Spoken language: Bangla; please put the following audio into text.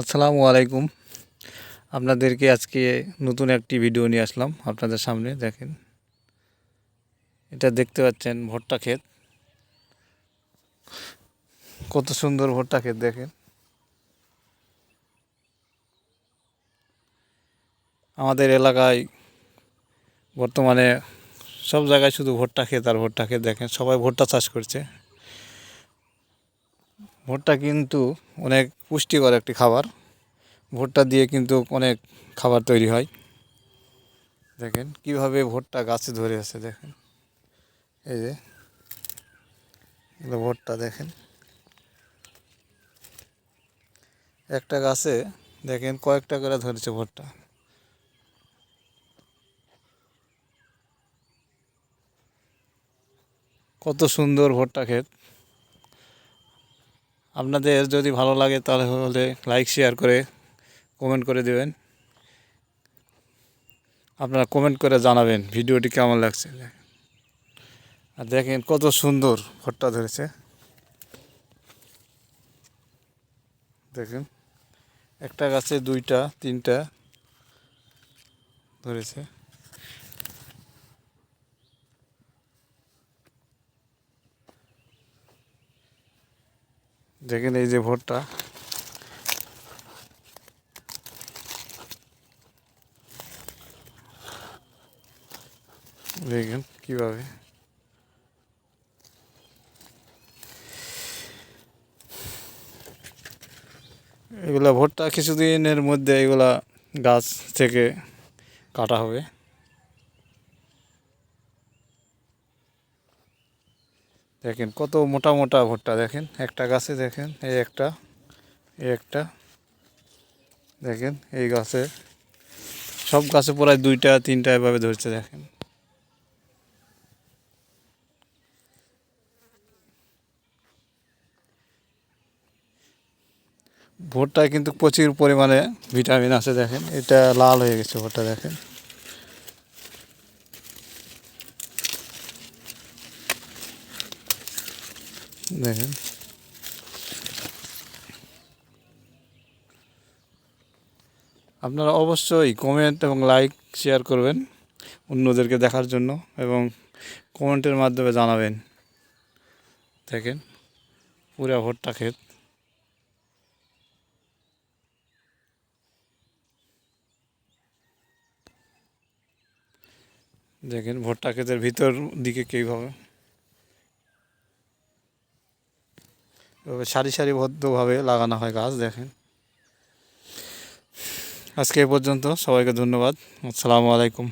আসসালামু আলাইকুম। আপনাদেরকে আজকে নতুন একটি ভিডিও নিয়ে আসলাম আপনাদের সামনে, দেখেন। এটা দেখতে পাচ্ছেন ভুট্টা ক্ষেত। কত সুন্দর ভুট্টা ক্ষেত, দেখেন। আমাদের এলাকায় বর্তমানে সব জায়গায় শুধু ভুট্টা ক্ষেত আর ভুট্টা ক্ষেত, দেখেন। সবাই ভুট্টা চাষ করছে। ভুট্টা কিন্তু অনেক পুষ্টিকর একটি খাবার। ভুট্টা দিয়ে কিন্তু অনেক খাবার তৈরি হয়। দেখেন কীভাবে ভুট্টা গাছে ধরে আছে, দেখেন। এই যে ভুট্টা, দেখেন। একটা গাছে, দেখেন কয়েকটা করে ধরেছে ভুট্টা। কত সুন্দর ভুট্টা ক্ষেত। আপনাদের যদি ভালো লাগে তাহলে হলে লাইক শেয়ার করে কমেন্ট করে দেবেন। আপনারা কমেন্ট করে জানাবেন ভিডিওটি কেমন লাগছে। আর দেখেন কত সুন্দর ভুট্টা ধরেছে। দেখেন, একটা গাছে দুইটা, তিনটা ধরেছে। দেখেন এই যে ভুট্টা। দেখেন কীভাবে। এগুলা ভুট্টা কিছুদিনের মধ্যে এগুলা গাছ থেকে কাটা হবে। দেখেন কত মোটা মোটা ভুট্টা, দেখেন একটা গাছে, দেখেন এই একটা এই একটা, দেখেন এই গাছে, সব গাছে প্রায় দুইটা, তিনটা এভাবে ধরছে, দেখেন। ভুট্টায় কিন্তু প্রচুর পরিমাণে ভিটামিন আছে, দেখেন। এটা লাল হয়ে গেছে ভুট্টা, দেখেন। দেখেন আপনারা অবশ্যই কমেন্ট এবং লাইক শেয়ার করবেন অন্যদেরকে দেখার জন্য এবং কমেন্টের মাধ্যমে জানাবেন। দেখেন, পুরা ভুট্টা ক্ষেত দেখেন, ভুট্টা ক্ষেতের ভিতর দিকে কীভাবে সারি সারিবদ্ধভাবে লাগানো হয় গাছ দেখেন। আজকে এ পর্যন্ত সবাইকে ধন্যবাদ। আসসালামু আলাইকুম।